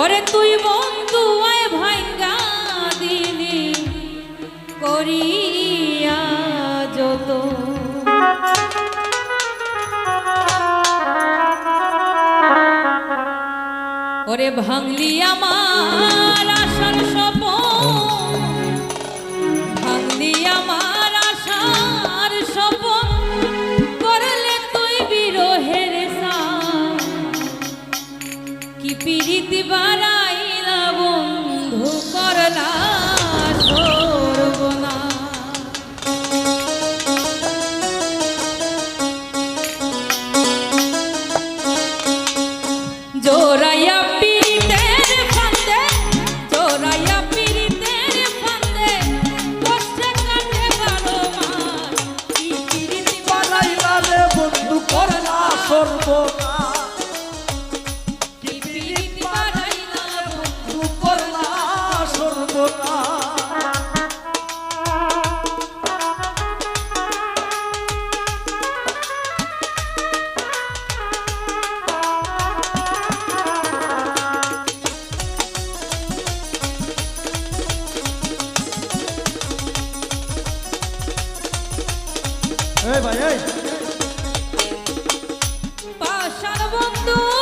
ওরে তুই বন্ধু আয় ভাঙ্গা দিলি করিয়া যত ওরে ভাঙলি আমার আশার স্বপন। ভাঙলি আমার আশার স্বপন। করলে তুই বিরোহের সা কি পিরিতি বাড়াইলা 고 বন্ধু।